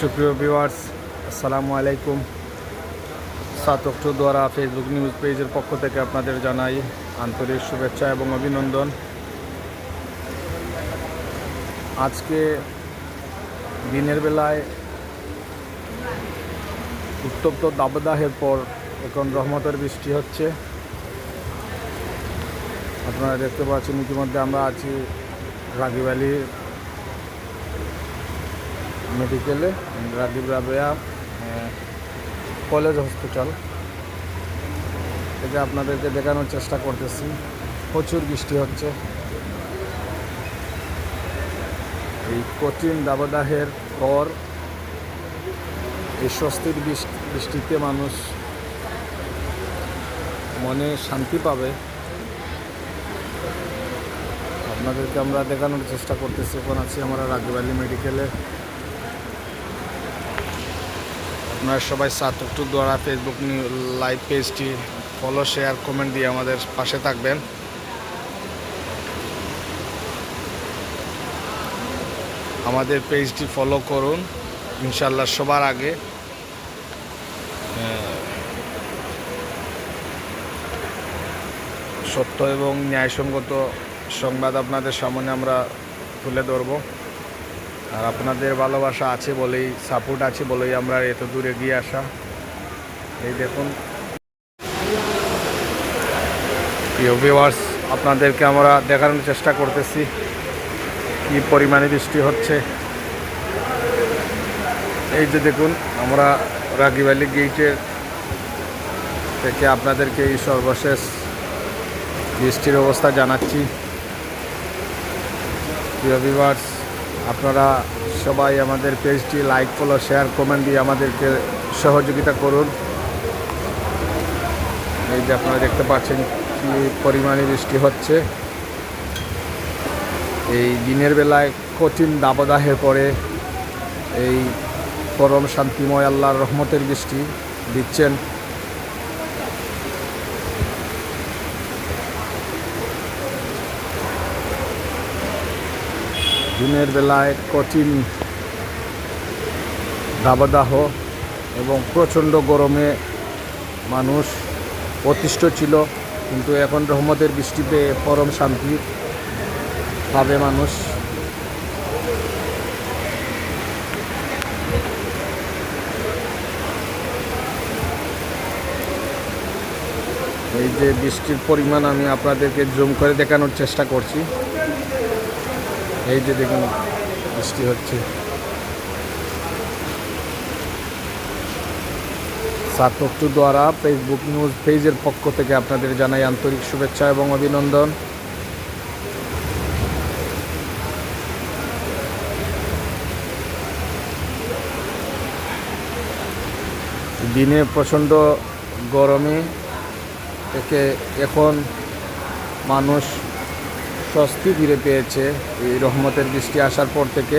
সুপ্রিয় ভিউয়ার্স, আসসালামু আলাইকুম। সাত অক্টোবর ফেসবুক নিউজ পেজের পক্ষ থেকে আপনাদের জানাই আন্তরিক শুভেচ্ছা এবং অভিনন্দন। আজকে দিনের বেলায় উত্তপ্ত দাবদাহের পর এখন রহমতের বৃষ্টি হচ্ছে। আপনারা দেখতে পাচ্ছেন ইতিমধ্যে আমরা আছি রাগি ভ্যালি মেডিকেলে, রাজীব রাবেয়া কলেজ হসপিটাল। এটা আপনাদেরকে দেখানোর চেষ্টা করতেছি। প্রচুর বৃষ্টি হচ্ছে। এই কঠিন দাবদাহের পর এই স্বস্তির বৃষ্টিতে মানুষ মনে শান্তি পাবে। আপনাদেরকে আমরা দেখানোর চেষ্টা করতেছি। এখন আছি আমরা রাজবালি মেডিকেলে। আপনারা সবাই সাত অক্টোবর দ্বারা ফেসবুক লাইভ পেজটি ফলো শেয়ার কমেন্ট দিয়ে আমাদের পাশে থাকবেন। আমাদের পেজটি ফলো করুন ইনশাল্লাহ সবার আগে। সত্য এবং ন্যায়সঙ্গত সংবাদ আপনাদের সামনে আমরা তুলে ধরবো। আর আপনাদের ভালোবাসা আছে বলেই সাপোর্ট আছে বলেই আমরা এত দূরে গিয়ে আসা। এই দেখুন। প্রিয় ভিউয়ার্স আপনাদেরকে আমরা দেখানোর চেষ্টা করতেছি কি পরিমাণে বৃষ্টি হচ্ছে। এই যে দেখুন, আমরা রাগি ভ্যালি গেটের থেকে আপনাদেরকে এই সর্বশেষ বৃষ্টির অবস্থা জানাচ্ছি। প্রিয় ভিউয়ার্স আপনারা সবাই আমাদের পেজটি লাইক ফলো শেয়ার কমেন্ট দিয়ে আমাদেরকে সহযোগিতা করুন। এই যে আপনারা দেখতে পাচ্ছেন কি পরিমাণে বৃষ্টি হচ্ছে। এই দিনের বেলায় কঠিন দাবদাহের পরে এই পরম শান্তিময় আল্লাহর রহমতের বৃষ্টি দিচ্ছেন। দিনের বেলায় কঠিন দাবদাহ এবং প্রচণ্ড গরমে মানুষ অতিষ্ঠ ছিল, কিন্তু এখন রহমতের বৃষ্টিতে পরম শান্তি পাবে মানুষ। এই যে বৃষ্টির পরিমাণ আমি আপনাদেরকে জুম করে দেখানোর চেষ্টা করছি। এই যে দেখুন, বৃষ্টি হচ্ছে। সাত দ্বারা ফেসবুক নিউজ পেজের পক্ষ থেকে আপনাদের জানাই আন্তরিক শুভেচ্ছা এবং অভিনন্দন। দিনে প্রচণ্ড গরমে থেকে এখন মানুষ স্বস্তি ফিরে পেয়েছে এই রহমতের বৃষ্টি আসার পর থেকে।